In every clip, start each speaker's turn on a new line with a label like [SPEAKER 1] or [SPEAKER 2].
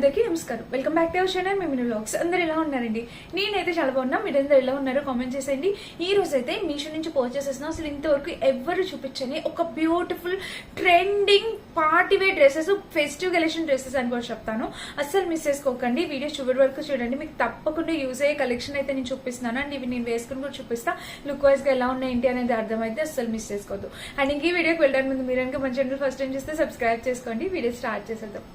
[SPEAKER 1] అందరికీ నమస్కారం. Welcome back to our channel మేము బ్లాగ్స్ అందరు ఎలా ఉన్నారండి? నేనైతే చాలా బాగున్నా. మీరందరూ ఎలా ఉన్నారో కామెంట్ చేసేయండి. ఈ రోజు అయితే మీషో నుంచి పర్చేస్ చేసిన అసలు ఇంతవరకు ఎవరు చూపించని ఒక beautiful trending party wear dresses festive collection dresses అని కూడా చెప్తాను. అస్సలు మిస్ చేసుకోకండి. వీడియో చివరి వరకు చూడండి. మీకు తప్పకుండా యూజ్ అయ్యే కలెక్షన్ అయితే నేను చూపిస్తున్నాను. అండ్ ఇవి నేను వేసుకుని కూడా చూపిస్తా. లుక్ వైజ్గా ఎలా ఉన్నాయి ఏంటి అనేది అర్థమైతే అస్సలు మిస్ చేసుకోవద్దు. అండ్ ఇంక ఈ వీడియోకి వెళ్ళడానికి ముందు మీరు కనుక మన ఛానల్ ఫస్ట్ టైం చేస్తే సబ్స్క్రైబ్ చేసుకోండి. వీడియో స్టార్ట్ చేసేద్దాం.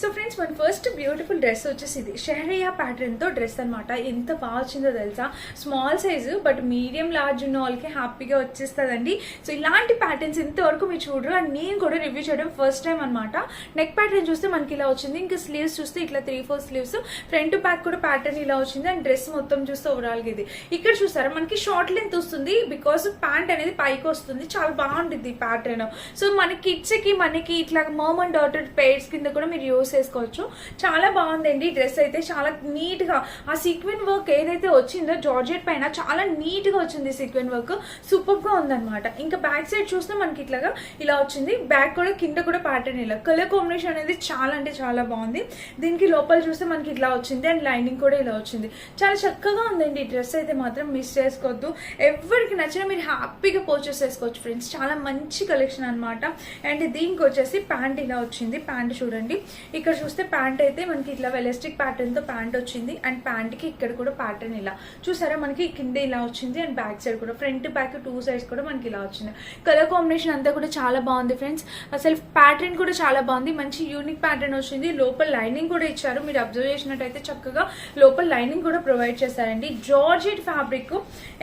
[SPEAKER 1] సో ఫ్రెండ్స్ మన ఫస్ట్ బ్యూటిఫుల్ డ్రెస్ వచ్చేసి ఇది షహరియా ప్యాటర్న్తో డ్రెస్ అనమాట ఎంత బాగా వచ్చిందో తెలుసా? Small size but medium large ఉన్న వాళ్ళకి హ్యాపీగా వచ్చేస్తుందండి. సో ఇలాంటి ప్యాటర్న్స్ ఇంతవరకు మీరు చూడరు. అండ్ నేను కూడా రివ్యూ చేయడం ఫస్ట్ టైం అనమాట నెక్ ప్యాటర్న్ చూస్తే మనకి ఇలా వచ్చింది. ఇంకా స్లీవ్స్ చూస్తే ఇట్లా three four sleeves front back కూడా ప్యాటర్న్ ఇలా వచ్చింది. అండ్ డ్రెస్ మొత్తం చూస్తే ఓవరాల్గా ఇది. ఇక్కడ చూసారా? మనకి షార్ట్ లెంత్ వస్తుంది. బికాస్ ప్యాంట్ అనేది పైకి వస్తుంది. చాలా బాగుంటుంది ఈ ప్యాటర్న్ సో మన కిడ్స్కి మనకి ఇట్లా మోమ్ అండ్ డాటర్ పేర్స్ కింద కూడా మీరు యూస్ చేసుకోవచ్చు. చాలా బాగుందండి డ్రెస్ అయితే. చాలా నీట్గా ఆ సీక్వెన్ వర్క్ ఏదైతే వచ్చిందో జార్జెట్ పైన చాలా నీట్గా వచ్చింది సీక్వెన్ వర్క్. సూపర్గా ఉందన్నమాట. ఇంకా బ్యాక్ సైడ్ చూస్తే మనకి ఇట్లాగా ఇలా వచ్చింది. బ్యాక్ కూడా కింద కూడా ప్యాటర్న్ ఇలా. కలర్ కాంబినేషన్ అనేది చాలా అంటే చాలా బాగుంది. దీనికి లోపల చూస్తే మనకి ఇట్లా వచ్చింది. అండ్ లైనింగ్ కూడా ఇలా వచ్చింది. చాలా చక్కగా ఉందండి ఈ డ్రెస్ అయితే మాత్రం మిస్ చేసుకోవద్దు. ఎవరికి నచ్చినా మీరు హ్యాపీగా పర్చేస్ చేసుకోవచ్చు ఫ్రెండ్స్. చాలా మంచి కలెక్షన్ అనమాట అండ్ దీనికి వచ్చేసి ప్యాంట్ ఇలా వచ్చింది. ప్యాంట్ చూడండి. ఇక్కడ చూస్తే ప్యాంట్ అయితే మనకి ఇట్లా వెలస్టిక్ ప్యాటర్న్తో ప్యాంట్ వచ్చింది. అండ్ ప్యాంట్కి ఇక్కడ కూడా ప్యాటర్న్ ఇలా. చూసారా? మనకి కింద ఇలా వచ్చింది. అండ్ బ్యాక్ సైడ్ కూడా. ఫ్రంట్ బ్యాక్ టూ సైడ్స్ కూడా మనకి ఇలా వచ్చింది. కలర్ కాంబినేషన్ అంతా కూడా చాలా బాగుంది ఫ్రెండ్స్ అసలు ప్యాటర్న్ కూడా చాలా బాగుంది. మంచి యూనిక్ ప్యాటర్న్ వచ్చింది. లోపల లైనింగ్ కూడా ఇచ్చారు. మీరు అబ్జర్వ్ చేసినట్టయితే చక్కగా లోపల లైనింగ్ కూడా ప్రొవైడ్ చేశారండి. జార్జెట్ ఫ్యాబ్రిక్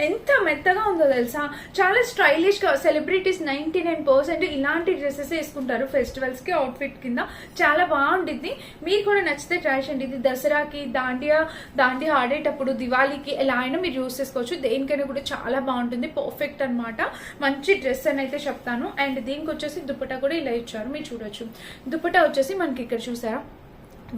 [SPEAKER 1] ఎంత మెత్తగా ఉందో తెలుసా? చాలా స్టైలిష్గా సెలబ్రిటీస్ నైన్టీ నైన్ పర్సెంట్ ఇలాంటి డ్రెస్సెస్ వేసుకుంటారు. ఫెస్టివల్స్కి అవుట్ఫిట్ కింద. చాలా బాగుంది బాగుండిద్ది. మీరు కూడా నచ్చితే ట్రై చేయండి. ఇది దసరాకి దాండియా దాండియా ఆడేటప్పుడు దివాళీకి ఎలా అయినా మీరు యూస్ చేసుకోవచ్చు. దేనికైనా కూడా చాలా బాగుంటుంది. పర్ఫెక్ట్ అన్నమాట. మంచి డ్రెస్ అని అయితే చెప్తాను. అండ్ దీనికి వచ్చేసి దుపట్టా కూడా ఇలా ఇచ్చారు. మీరు చూడొచ్చు. దుపట్టా వచ్చేసి మనకి ఇక్కడ చూసారా?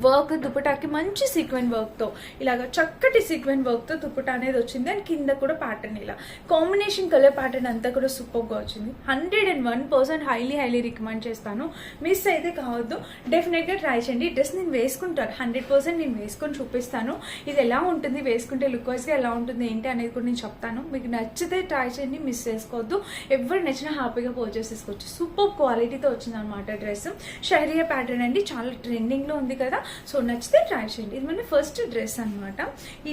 [SPEAKER 1] వర్క్ దుపటాకి మంచి సీక్వెన్ వర్క్తో ఇలాగ చక్కటి సీక్వెన్ వర్క్తో దుపటా అనేది వచ్చింది. అండ్ కింద కూడా ప్యాటర్న్ ఇలా. కాంబినేషన్ కలర్ ప్యాటర్న్ అంతా కూడా సూపర్గా వచ్చింది. Hundred and one percent highly highly recommend చేస్తాను. మిస్ అయితే కావద్దు. డెఫినెట్గా ట్రై చేయండి. డ్రెస్ నేను వేసుకుంటాను. హండ్రెడ్ పర్సెంట్ నేను వేసుకొని చూపిస్తాను. ఇది ఎలా ఉంటుంది? వేసుకుంటే లుక్ వైజ్గా ఎలా ఉంటుంది? ఏంటి అనేది కూడా నేను చెప్తాను. మీకు నచ్చితే ట్రై చేయండి. మిస్ చేసుకోవద్దు. ఎవరు నచ్చినా హ్యాపీగా పర్చేస్ చేసుకోవచ్చు. సూపర్ క్వాలిటీతో వచ్చింది అనమాట డ్రెస్. షహరియా ప్యాటర్న్ అండి. చాలా ట్రెండింగ్లో ఉంది కదా. సో నచ్చితే ట్రై చేయండి. ఇది మన ఫస్ట్ డ్రెస్ అనమాట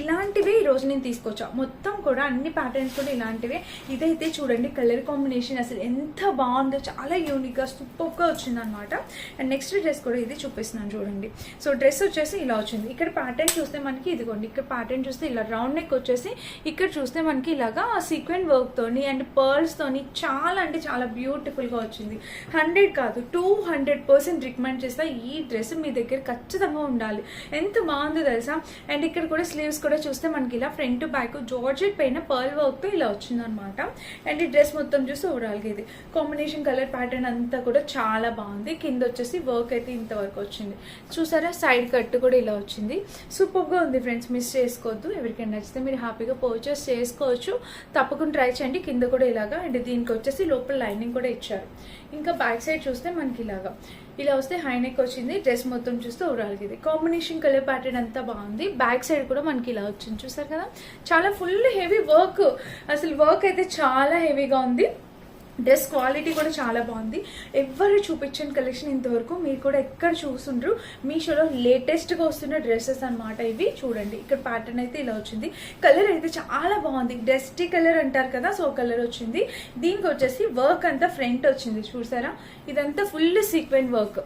[SPEAKER 1] ఇలాంటివే ఈ రోజు నేను తీసుకొచ్చా మొత్తం కూడా అన్ని ప్యాటర్న్స్ కూడా ఇలాంటివే. ఇదైతే చూడండి కలర్ కాంబినేషన్ అసలు ఎంత బాగుందో చాలా యూనిక్గా సూపర్గా వచ్చింది అనమాట అండ్ నెక్స్ట్ డ్రెస్ కూడా ఇది చూపిస్తున్నాను చూడండి. సో డ్రెస్ వచ్చేసి ఇలా వచ్చింది. ఇక్కడ ప్యాటర్న్ చూస్తే మనకి ఇదిగోండి ఇక్కడ ప్యాటర్న్ చూస్తే ఇలా రౌండ్ నెక్ వచ్చేసి ఇక్కడ చూస్తే మనకి ఇలాగా సీక్వెంట్ వర్క్ తోని అండ్ పర్ల్స్ తోని చాలా అంటే చాలా బ్యూటిఫుల్గా వచ్చింది. హండ్రెడ్ కాదు టూ హండ్రెడ్ పర్సెంట్ రికమెండ్ చేస్తా ఈ డ్రెస్ మీ దగ్గర ఖచ్చితంగా ఉండాలి. ఎంత బాగుందో తెలుసా? అండ్ ఇక్కడ కూడా స్లీవ్స్ కూడా చూస్తే మనకి ఇలా ఫ్రంట్ బ్యాక్ జార్జెట్ పైన పర్ల్ వర్క్తో ఇలా వచ్చింది అనమాట అండ్ ఈ డ్రెస్ మొత్తం చూస్తే ఓవరాల్గా ఇది. కాంబినేషన్ కలర్ ప్యాటర్న్ అంతా కూడా చాలా బాగుంది. కింద వచ్చేసి వర్క్ అయితే ఇంతవరకు వచ్చింది. చూసారా? సైడ్ కట్ కూడా ఇలా వచ్చింది. సూపర్గా ఉంది ఫ్రెండ్స్ మిస్ చేసుకోవద్దు. ఎవరికైనా నచ్చితే మీరు హ్యాపీగా పర్చేస్ చేసుకోవచ్చు. తప్పకుండా ట్రై చేయండి. కింద కూడా ఇలాగా. అండ్ దీనికి వచ్చేసి లోపల లైనింగ్ కూడా ఇచ్చారు. ఇంకా బ్యాక్ సైడ్ చూస్తే మనకి ఇలాగా. ఇలా వస్తే హై నెక్ వచ్చింది డ్రెస్ మొత్తం చూస్తే ఓవరాల్ ఇది. కాంబినేషన్ కలర్ ప్యాటర్న్ అంతా బాగుంది. బ్యాక్ సైడ్ కూడా మనకి ఇలా వచ్చింది చూసారు కదా? చాలా ఫుల్ హెవీ వర్క్. అసలు వర్క్ అయితే చాలా హెవీగా ఉంది. డ్రెస్ క్వాలిటీ కూడా చాలా బాగుంది. ఎవరు చూపించండి కలెక్షన్ ఇంతవరకు మీరు కూడా ఎక్కడ చూస్తుండ్రు మీషోలో లేటెస్ట్గా వస్తున్న డ్రెస్సెస్ అన్నమాట ఇవి. చూడండి ఇక్కడ ప్యాటర్న్ అయితే ఇలా వచ్చింది. కలర్ అయితే చాలా బాగుంది. డస్టీ కలర్ అంటారు కదా సో కలర్ వచ్చింది. దీనికి వచ్చేసి వర్క్ అంతా ఫ్రంట్ వచ్చింది. చూసారా? ఇదంతా ఫుల్ సీక్వెంట్ వర్క్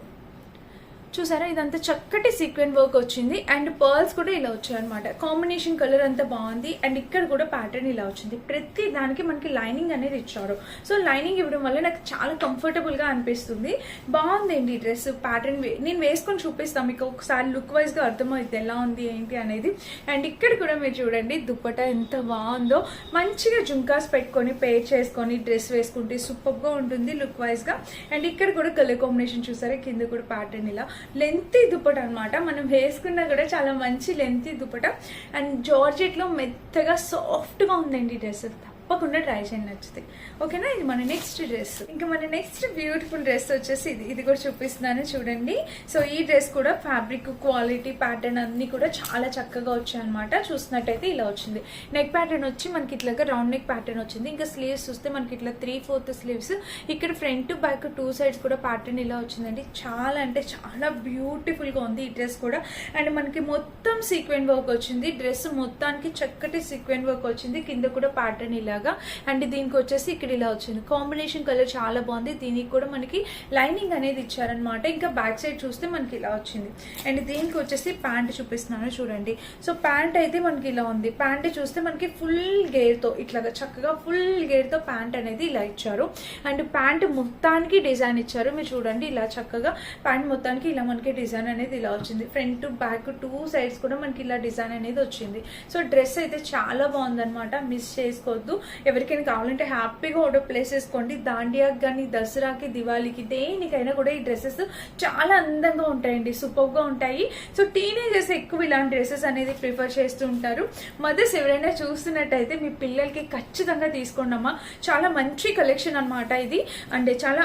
[SPEAKER 1] చూసారా? ఇదంతా చక్కటి సీక్వెంట్ వర్క్ వచ్చింది. అండ్ పర్ల్స్ కూడా ఇలా వచ్చాయి అనమాట కాంబినేషన్ కలర్ అంతా బాగుంది. అండ్ ఇక్కడ కూడా ప్యాటర్న్ ఇలా వచ్చింది. ప్రతి దానికి మనకి లైనింగ్ అనేది ఇచ్చారు. సో లైనింగ్ ఇవ్వడం వల్ల నాకు చాలా కంఫర్టబుల్గా అనిపిస్తుంది. బాగుందండి ఈ డ్రెస్ ప్యాటర్న్ నేను వేసుకొని చూపిస్తాను మీకు. ఒకసారి లుక్ వైజ్గా అర్థమవుతుంది ఎలా ఉంది ఏంటి అనేది. అండ్ ఇక్కడ కూడా మీరు చూడండి దుప్పట ఎంత బాగుందో. మంచిగా జుంకాస్ పెట్టుకొని పేర్ చేసుకొని డ్రెస్ వేసుకుంటే సూపర్గా ఉంటుంది లుక్ వైజ్గా. అండ్ ఇక్కడ కూడా కలర్ కాంబినేషన్ చూసారా? కింద కూడా ప్యాటర్న్ ఇలా. లెంతీ దుప్పట అనమాట మనం వేసుకున్నా కూడా చాలా మంచి లెంతీ దుప్పట. అండ్ జార్జెట్లో మెత్తగా సాఫ్ట్గా ఉందండి డ్రెస్ తప్పకుండా ట్రై చేయండి నచ్చితే. ఓకేనా? ఇది మన నెక్స్ట్ డ్రెస్. ఇంకా మన నెక్స్ట్ బ్యూటిఫుల్ డ్రెస్ వచ్చేసి ఇది. ఇది కూడా చూపిస్తున్నాను చూడండి. సో ఈ డ్రెస్ కూడా ఫ్యాబ్రిక్ క్వాలిటీ ప్యాటర్న్ అన్ని కూడా చాలా చక్కగా వచ్చాయి అనమాట చూసినట్టయితే ఇలా వచ్చింది. నెక్ ప్యాటర్న్ వచ్చి మనకి ఇట్లాగా రౌండ్ నెక్ ప్యాటర్న్ వచ్చింది. ఇంకా స్లీవ్స్ చూస్తే మనకి ఇట్లా త్రీ ఫోర్త్ స్లీవ్స్ ఇక్కడ ఫ్రంట్ బ్యాక్ టూ సైడ్స్ కూడా ప్యాటర్న్ ఇలా వచ్చిందండి. చాలా అంటే చాలా బ్యూటిఫుల్గా ఉంది ఈ డ్రెస్ కూడా. అండ్ మనకి మొత్తం సీక్వెంట్ వర్క్ వచ్చింది. డ్రెస్ మొత్తానికి చక్కటి సీక్వెంట్ వర్క్ వచ్చింది. కింద కూడా ప్యాటర్న్ ఇలా ఇలాగా. అండ్ దీనికి వచ్చేసి ఇక్కడ ఇలా వచ్చింది. కాంబినేషన్ కలర్ చాలా బాగుంది. దీనికి కూడా మనకి లైనింగ్ అనేది ఇచ్చారనమాట ఇంకా బ్యాక్ సైడ్ చూస్తే మనకి ఇలా వచ్చింది. అండ్ దీనికి వచ్చేసి ప్యాంట్ చూపిస్తున్నాను చూడండి. సో ప్యాంట్ అయితే మనకి ఇలా ఉంది. ప్యాంట్ చూస్తే మనకి ఫుల్ గేర్తో ఇట్లాగా చక్కగా ఫుల్ గేర్తో ప్యాంట్ అనేది ఇలా ఇచ్చారు. అండ్ ప్యాంట్ మొత్తానికి డిజైన్ ఇచ్చారు. మీరు చూడండి ఇలా చక్కగా ప్యాంట్ మొత్తానికి ఇలా మనకి డిజైన్ అనేది ఇలా వచ్చింది. ఫ్రంట్ బ్యాక్ టూ సైడ్స్ కూడా మనకి ఇలా డిజైన్ అనేది వచ్చింది. సో డ్రెస్ అయితే చాలా బాగుందనమాట మిస్ చేసుకోవద్దు. ఎవరికైనా కావాలంటే హ్యాపీగా ఆర్డర్ ప్లేస్ చేసుకోండి. దాండియాకి కానీ దసరాకి దివాళీకి దేనికైనా కూడా ఈ డ్రెస్సెస్ చాలా అందంగా ఉంటాయండి. సూపర్గా ఉంటాయి. సో టీనేజర్స్ ఎక్కువ ఇలాంటి డ్రెస్సెస్ అనేది ప్రిఫర్ చేస్తూ ఉంటారు. మదర్స్ ఎవరైనా చూస్తున్నట్టయితే మీ పిల్లలకి ఖచ్చితంగా తీసుకోండమ్మా చాలా మంచి కలెక్షన్ అన్నమాట ఇది. అంటే చాలా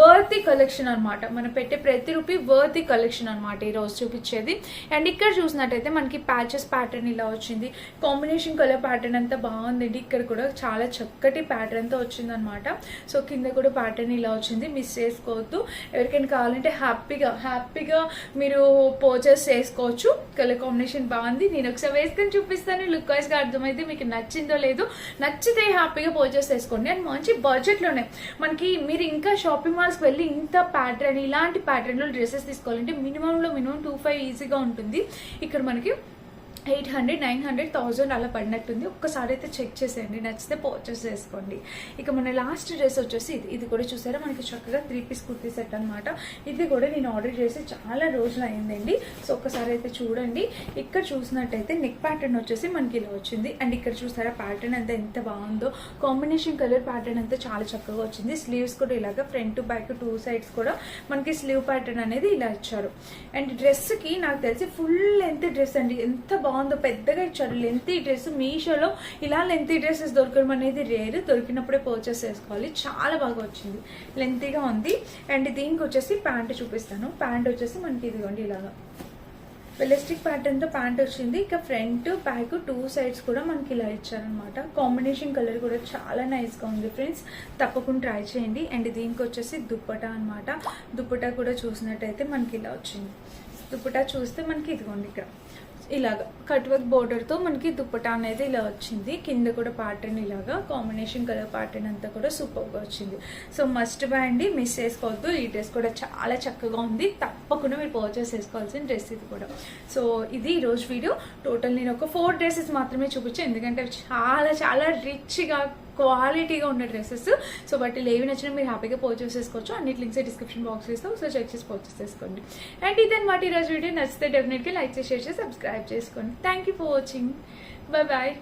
[SPEAKER 1] వర్తి కలెక్షన్ అన్నమాట. మనం పెట్టే ప్రతి రూపీ వర్తి కలెక్షన్ అన్నమాట ఈ రోజు చూపించేది. అండ్ ఇక్కడ చూసినట్టయితే మనకి ప్యాచెస్ ప్యాటర్న్ ఇలా వచ్చింది. కాంబినేషన్ కలర్ ప్యాటర్న్ అంతా బాగుందండి. ఇక్కడ కూడా చాలా చక్కటి ప్యాటర్న్తో వచ్చిందనమాట. సో కింద కూడా ప్యాటర్న్ ఇలా వచ్చింది. మిస్ చేసుకోవద్దు. ఎవరికైనా కావాలంటే హ్యాపీగా హ్యాపీగా మీరు పోచర్స్ చేసుకోవచ్చు. కలర్ కాంబినేషన్ బాగుంది. నేను ఒకసారి వేసుకొని చూపిస్తాను. లుక్ వైజ్గా అర్థమైతే మీకు నచ్చిందో లేదో. నచ్చితే హ్యాపీగా పోచర్స్ చేసుకోండి. అండ్ మంచి బడ్జెట్లోనే మనకి మీరు ఇంకా షాపింగ్ మాల్స్కి వెళ్ళి ఇంత ప్యాటర్న్ ఇలాంటి ప్యాటర్న్లో డ్రెస్సెస్ తీసుకోవాలంటే మినిమంలో మినిమం టూ ఫైవ్ ఈజీగా ఉంటుంది. ఇక్కడ మనకి eight hundred nine hundred thousand అలా పడినట్టుంది. ఒక్కసారి అయితే చెక్ చేసేయండి. నచ్చితే పర్చేస్ చేసుకోండి. ఇక మన లాస్ట్ డ్రెస్ వచ్చేసి ఇది. ఇది కూడా చూసారా? మనకి చక్కగా త్రీ పీస్ కుర్తీ సెట్ అనమాట ఇది కూడా నేను ఆర్డర్ చేసి చాలా రోజులు అయిందండి. సో ఒక్కసారి అయితే చూడండి. ఇక్కడ చూసినట్టయితే నెక్ ప్యాటర్న్ వచ్చేసి మనకి ఇలా వచ్చింది. అండ్ ఇక్కడ చూసారా? ప్యాటర్న్ అంతా ఎంత బాగుందో. కాంబినేషన్ కలర్ ప్యాటర్న్ అంతా చాలా చక్కగా వచ్చింది. స్లీవ్స్ కూడా ఇలాగా ఫ్రంట్ బ్యాక్ టూ సైడ్స్ కూడా మనకి స్లీవ్ ప్యాటర్న్ అనేది ఇలా ఇచ్చారు. అండ్ డ్రెస్కి నాకు తెలిసి ఫుల్ లెంత్ డ్రెస్ అండి. ఎంత బాగుంది పెద్దగా ఇచ్చారు. లెంత్ డ్రెస్ మీషోలో ఇలా లెంత్ డ్రెస్సెస్ దొరకడం అనేది రేరు దొరికినప్పుడే పర్చేస్ చేసుకోవాలి. చాలా బాగా వచ్చింది. లెంతీగా ఉంది. అండ్ దీనికి వచ్చేసి ప్యాంట్ చూపిస్తాను. ప్యాంట్ వచ్చేసి మనకి ఇదిగోండి ఇలాగా. ఎలాస్టిక్ ప్యాటర్న్తో ప్యాంట్ వచ్చింది. ఇక ఫ్రంట్ బ్యాక్ టూ సైడ్స్ కూడా మనకి ఇలా ఇచ్చారనమాట కాంబినేషన్ కలర్ కూడా చాలా నైస్గా ఉంది ఫ్రెండ్స్ తప్పకుండా ట్రై చేయండి. అండ్ దీనికి వచ్చేసి దుప్పటా అన్నమాట. దుప్పటా కూడా చూసినట్టయితే మనకి ఇలా వచ్చింది. దుప్పటా చూస్తే మనకి ఇదిగోండి ఇక్కడ. ఇలాగా కట్ వర్క్ బోర్డర్తో మనకి దుప్పటా అనేది ఇలా వచ్చింది. కింద కూడా ప్యాటర్న్ ఇలాగా కాంబినేషన్ కలర్ ప్యాటర్న్ అంతా కూడా సూపర్గా వచ్చింది. సో మస్ట్ బై అండి. మిస్ చేసుకోవద్దు. ఈ డ్రెస్ కూడా చాలా చక్కగా ఉంది. తప్పకుండా మీరు పర్చేస్ చేసుకోవాల్సిన డ్రెస్ ఇది కూడా. సో ఇది ఈ రోజు వీడియో టోటల్ నేను ఒక ఫోర్ డ్రెస్సెస్ మాత్రమే చూపించాను ఎందుకంటే చాలా చాలా రిచ్గా క్వాలిటీగా ఉన్న డ్రెస్సెస్. సో బట్ ఏవి నచ్చినా మీరు హ్యాపీగా పర్చేస్ చేసుకోవచ్చు. అన్నిటి లింక్స్ డిస్క్రిప్షన్ బాక్స్ ఇస్తాం. సో చెక్ చేసి పర్చేస్ చేసుకోండి. అండ్ ఇదన్నమాట ఈరోజు వీడియో నచ్చితే డెఫినెట్గా లైక్ చేసి షేర్ చేసి సబ్స్క్రైబ్ చేసుకోండి. Thank you for watching bye bye